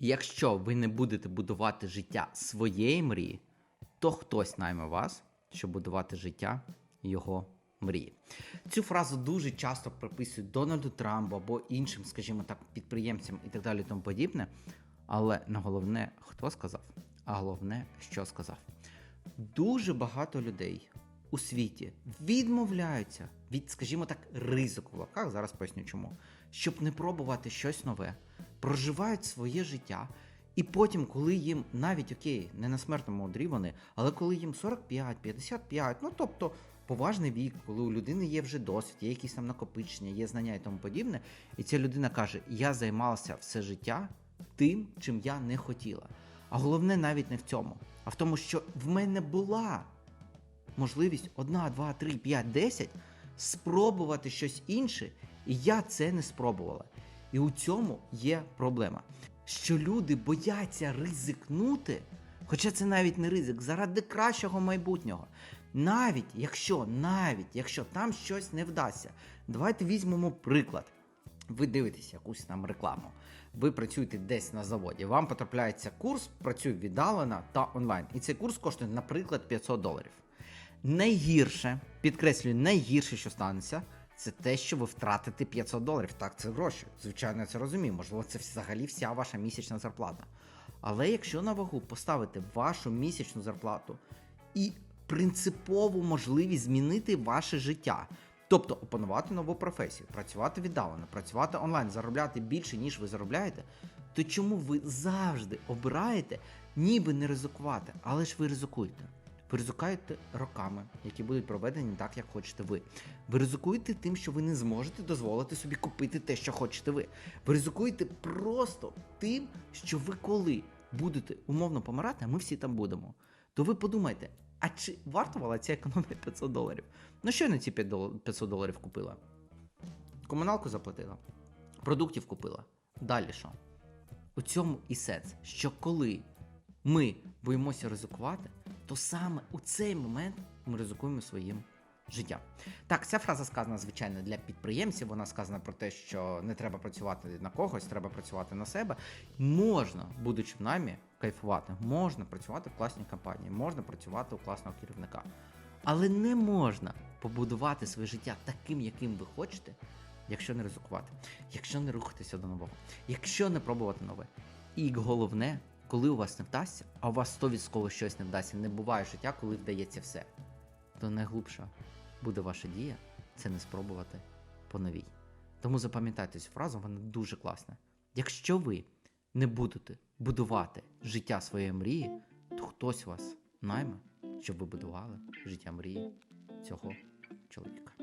Якщо ви не будете будувати життя своєї мрії, то хтось найме вас, щоб будувати життя його мрії. Цю фразу дуже часто приписують Дональду Трампу або іншим, скажімо так, підприємцям і так далі, тому подібне. Але на головне, хто сказав, а головне, що сказав. Дуже багато людей у світі відмовляються від, скажімо так, ризику в лапках, зараз поясню чому, щоб не пробувати щось нове, проживають своє життя. І потім, коли їм навіть окей, не на смертному одрі вони, але коли їм 45, 55, ну тобто поважний вік, коли у людини є вже досвід, є якісь там накопичення, є знання і тому подібне, і ця людина каже: Я займалася все життя тим, чим я не хотіла. А головне навіть не в цьому, а в тому, що в мене була можливість 1, 2, 3, 5, 10 спробувати щось інше, і я це не спробувала. І у цьому є проблема, що люди бояться ризикнути, хоча це навіть не ризик, заради кращого майбутнього. Навіть якщо, навіть якщо там щось не вдасться. Давайте візьмемо приклад. Ви дивитесь якусь там рекламу. Ви працюєте десь на заводі. Вам потрапляється курс, працює віддалено та онлайн. І цей курс коштує, наприклад, 500 доларів. Найгірше, підкреслюю, найгірше, що станеться, це те, що ви втратите 500 доларів. Так, це гроші. Звичайно, я це розумію. Можливо, це взагалі вся ваша місячна зарплата. Але якщо на вагу поставити вашу місячну зарплату і принципову можливість змінити ваше життя, тобто опанувати нову професію, працювати віддалено, працювати онлайн, заробляти більше, ніж ви заробляєте, то чому ви завжди обираєте ніби не ризикувати, але ж ви ризикуєте? Ви ризикуєте роками, які будуть проведені так, як хочете ви. Ви ризикуєте тим, що ви не зможете дозволити собі купити те, що хочете ви. Ви ризикуєте просто тим, що ви коли будете умовно помирати, а ми всі там будемо. То ви подумайте, а чи вартувала ця економія 500 доларів? Ну що я на ці 500 доларів купила? Комуналку заплатила, продуктів купила. Далі що? У цьому і сенс, що коли ми боїмося ризикувати, то саме у цей момент ми ризикуємо своїм життям. Так, ця фраза сказана, звичайно, для підприємців. Вона сказана про те, що не треба працювати на когось, треба працювати на себе. Можна, будучи в наймі, кайфувати, можна працювати в класній компанії, можна працювати у класного керівника. Але не можна побудувати своє життя таким, яким ви хочете, якщо не ризикувати, якщо не рухатися до нового, якщо не пробувати нове. І головне, коли у вас не вдасться, а у вас 100% щось не вдасться, не буває життя, коли вдається все, то найглубша буде ваша дія це не спробувати по новій. Тому запам'ятайте цю фразу, вона дуже класна. Якщо ви не будете будувати життя своєї мрії, то хтось вас найме, щоб ви будували життя мрії цього чоловіка.